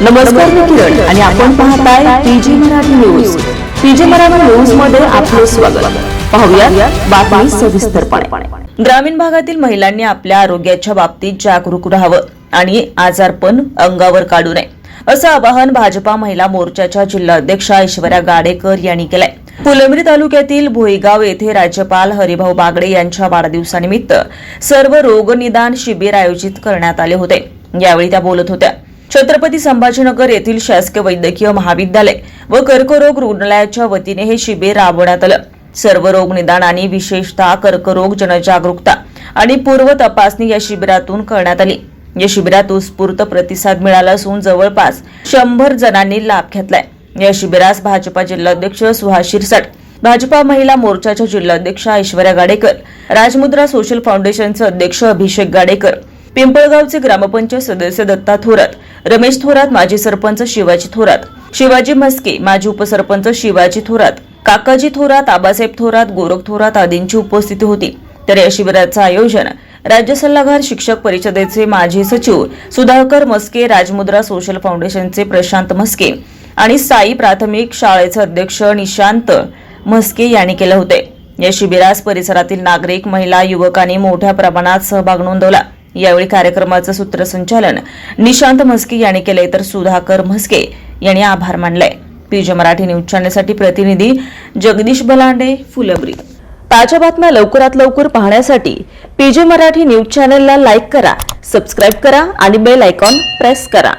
नमस्कार मी किरण आणि आपण पाहताय PG Marathi news. PG Marathi न्यूजमध्ये आपलं स्वागत. पाहूया बातमी सविस्तरपणे. ग्रामीण भागातील महिलांनी आपल्या आरोग्याच्या बाबतीत जागरूक राहावं आणि आजारपण अंगावर काढू नये असं आवाहन भाजपा महिला मोर्चाच्या जिल्हा अध्यक्षा ऐश्वर्या गाडेकर यांनी केलंय. फुलंब्री तालुक्यातील भोईगाव येथे राज्यपाल हरिभाऊ बागडे यांच्या वाढदिवसानिमित्त सर्व रोगनिदान शिबिर आयोजित करण्यात आले होते. यावेळी त्या बोलत होत्या. छत्रपती संभाजीनगर येथील शासकीय वैद्यकीय महाविद्यालय व कर्करोग रुग्णालयाच्या वतीने हे शिबिर राबवण्यात आलं. सर्व रोग निदान आणि विशेषतः कर्करोग जनजागरूकता आणि पूर्व तपासणी या शिबिरातून करण्यात आली. या शिबिरात उत्स्फूर्त प्रतिसाद मिळाला असून जवळपास शंभर जणांनी लाभ घेतलाय. या शिबिरास भाजपा जिल्हाध्यक्ष सुहास शिरसाट भाजपा महिला मोर्चाच्या जिल्हाध्यक्षा ऐश्वर्या गाडेकर राजमुद्रा सोशल फाउंडेशनचे अध्यक्ष अभिषेक गाडेकर पिंपळगावचे ग्रामपंचायत सदस्य दत्ता थोरात रमेश थोरात माजी सरपंच शिवाजी थोरात शिवाजी म्हस्के माजी उपसरपंच शिवाजी थोरात काकाजी थोरात आबासाहेब थोरात गोरख थोरात आदींची उपस्थिती होती. तर या शिबिराचं आयोजन राज्य सल्लागार शिक्षक परिषदेचे माजी सचिव सुधाकर मस्के राजमुद्रा सोशल फाउंडेशनचे प्रशांत मस्के आणि साई प्राथमिक शाळेचे अध्यक्ष निशांत म्हस्के यांनी केले होते. या शिबिरास परिसरातील नागरिक महिला युवकांनी मोठ्या प्रमाणात सहभाग नोंदवला. यावेळी कार्यक्रमाचं सूत्रसंचालन निशांत म्हस्के यांनी केले तर सुधाकर म्हस्के यांनी आभार मानले पीजे मराठी न्यूज चॅनलसाठी प्रतिनिधी जगदीश बलांडे फुलंब्री. ताज्या बातम्या लवकरात लवकर पाहण्यासाठी पीजे मराठी न्यूज चॅनलला लाईक करा सबस्क्राईब करा आणि बेल आयकॉन प्रेस करा.